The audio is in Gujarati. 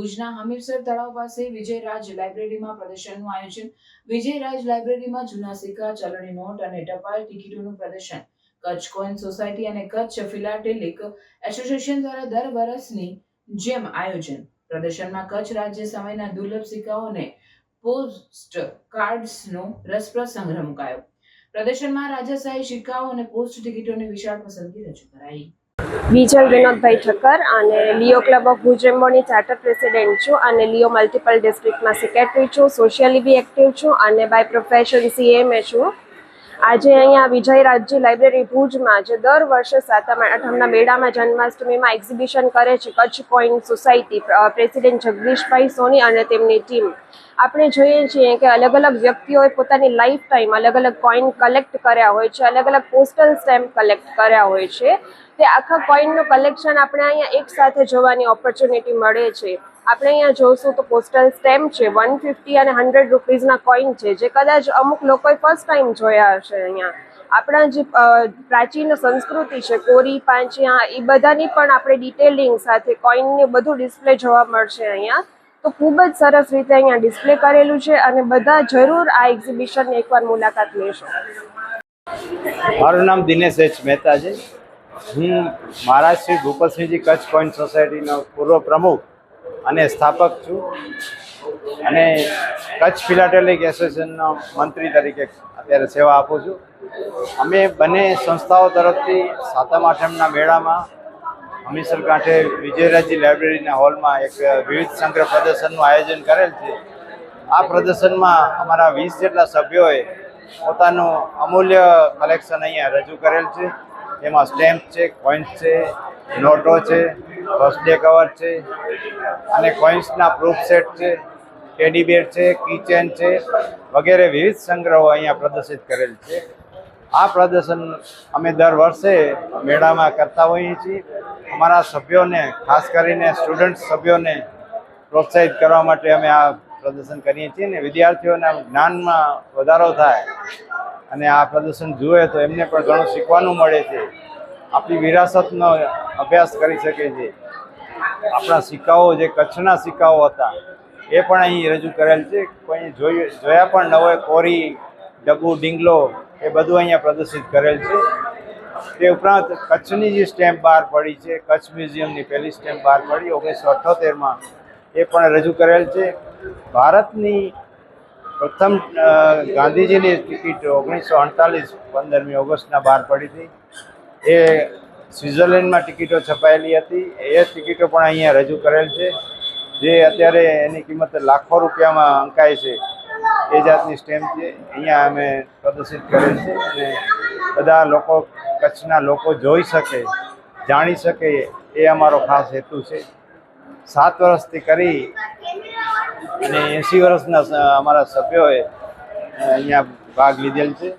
ભુજના હમીરસર તળાવ પાસે વિજયરાજ લાઇબ્રેરીમાં પ્રદર્શનનું આયોજન. વિજયરાજ લાઇબ્રેરીમાં જૂના સિક્કા, ચલણી નોટ અને ટપાલ ટિકિટોનું પ્રદર્શન. કચ્છ કોઈન સોસાયટી અને કચ્છ ફિલાટેલિક એસોસિએશન દ્વારા દર વર્ષની જેમ આયોજન. પ્રદર્શનમાં કચ્છ રાજ્ય સમયના દુર્લભ સિક્કાઓ અને પોસ્ટ કાર્ડ્સનો રસપ્રદ સંગ્રહ મુકાયો. પ્રદર્શનમાં રાજાશાહી સિક્કાઓ અને પોસ્ટ ટિકિટોની વિશાળ પસંદગી રજૂ કરાઈ. બીજલ વિનોદભાઈ ઠક્કર અને લિયો ક્લબ ઓફ ભુજ રેમ્બોની ચાર્ટર પ્રેસિડેન્ટ છું અને લિયો મલ્ટિપલ ડિસ્ટ્રિક્ટમાં સેક્રેટરી છું, સોશિયલી બી એક્ટિવ છું અને બાય પ્રોફેશન સીએમએ છું. આજે અહીંયા વિજય રાજજી લાઇબ્રેરી ભુજમાં જે દર વર્ષે સાતમ આઠમના મેળામાં જન્માષ્ટમીમાં એક્ઝિબિશન કરે છે. Kutch coin society president Jagdishbhai Soni અને તેમની ટીમ આપણે જોઈએ છીએ કે અલગ અલગ વ્યક્તિઓએ પોતાની લાઈફ ટાઈમ અલગ અલગ કોઈન કલેક્ટ કર્યા હોય છે અલગ અલગ પોસ્ટલ સ્ટેમ્પ કલેક્ટ કર્યા હોય છે. તે આખા કોઈનનું કલેક્શન આપણે અહીંયા એક સાથે જોવાની ઓપોર્ચ્યુનિટી મળે છે. આપણે અહીંયા જોશું તો પોસ્ટલ સ્ટેમ્પ છે વન ફિફ્ટી અને હંડ્રેડ રૂપીઝના કોઈન છે, જે કદાચ અમુક લોકોએ ફર્સ્ટ ટાઈમ જોયા હશે અહીંયા. આપણા જે પ્રાચીન સંસ્કૃતિ છે, કોરી, પાંચિયા, એ બધાની પણ આપણે ડિટેલિંગ સાથે કોઈનને બધું ડિસ્પ્લે જોવા મળશે અહીંયા. તો ખૂબ જ સરસ રીતે અહીંયા ડિસ્પ્લે કરેલું છે અને બધા જરૂર આ એક્ઝિબિશનની એકવાર મુલાકાત લેશો. મારું નામ દિનેશ એચ મહેતા છે હું મહારાજ શ્રી ભૂપતસિંહજી કચ્છ કોઈન સોસાયટીનો પૂર્વ પ્રમુખ અને સ્થાપક છું. અને કચ્છ ફિલાટેલિક એસોસિએશનનો મંત્રી તરીકે અત્યારે સેવા આપું છું. અમે બંને સંસ્થાઓ તરફથી સાતમ આઠમના મેળામાં હમીસર કાંઠે વિજયરાજી લાઇબ્રેરીના હોલમાં એક વિવિધ સંગ્રહ પ્રદર્શનનું આયોજન કરેલ છે. આ પ્રદર્શનમાં અમારા વીસ જેટલા સભ્યોએ પોતાનું અમૂલ્ય કલેક્શન અહીંયા રજૂ કરેલ છે. એમાં સ્ટેમ્પ છે કોઈન્સ છે, નોટો છે ફર્સ્ટ ડે કવર છે. અને કોઇન્સના પ્રૂફ સેટ છે. ટેડી બેર છે કિચન છે, વગેરે વિવિધ સંગ્રહો અહીંયા પ્રદર્શિત કરેલ છે. આ પ્રદર્શન અમે દર વર્ષે મેળામાં કરતા હોઈએ છીએ. અમારા સભ્યોને, ખાસ કરીને સ્ટુડન્ટ સભ્યોને પ્રોત્સાહિત કરવા માટે અમે આ પ્રદર્શન કરીએ છીએ ને વિદ્યાર્થીઓના જ્ઞાનમાં વધારો થાય અને આ પ્રદર્શન જુએ તો એમને પણ ઘણું શીખવાનું મળે છે. આપણી વિરાસતનો અભ્યાસ કરી શકે છે. આપણા સિક્કાઓ જે કચ્છના સિક્કાઓ હતા, એ પણ અહીં રજૂ કરેલ છે. કોઈ જોયા પણ ન કોરી, ડગુ, ડીંગલો, એ બધું અહીંયા પ્રદર્શિત કરેલ છે. તે ઉપરાંત કચ્છની જે સ્ટેમ્પ બહાર પડી છે, કચ્છ મ્યુઝિયમની પહેલી સ્ટેમ્પ બહાર પડી, ઓગણીસો અઠ્ઠોતેરમાં એ પણ રજૂ કરેલ છે. ભારતની પ્રથમ ગાંધીજીની ટિકિટ ઓગણીસો અડતાલીસ પંદરમી ઓગસ્ટના બહાર પડી હતી. એ સ્વિટ્ઝરલેન્ડમાં ટિકિટો છપાયેલી હતી. એ ટિકિટો પણ અહીંયા રજૂ કરેલ છે. જે અત્યારે એની કિંમત લાખો રૂપિયામાં અંકાય છે. એ જાતની સ્ટેમ્પ છે. અહીંયા અમે પ્રદર્શિત કરેલ છે અને બધા લોકો, કચ્છના લોકો જોઈ શકે, જાણી શકે એ અમારો ખાસ હેતુ છે. સાત વર્ષથી કરી અને એંસી વર્ષના અમારા સભ્યોએ અહીંયા ભાગ લીધેલ છે.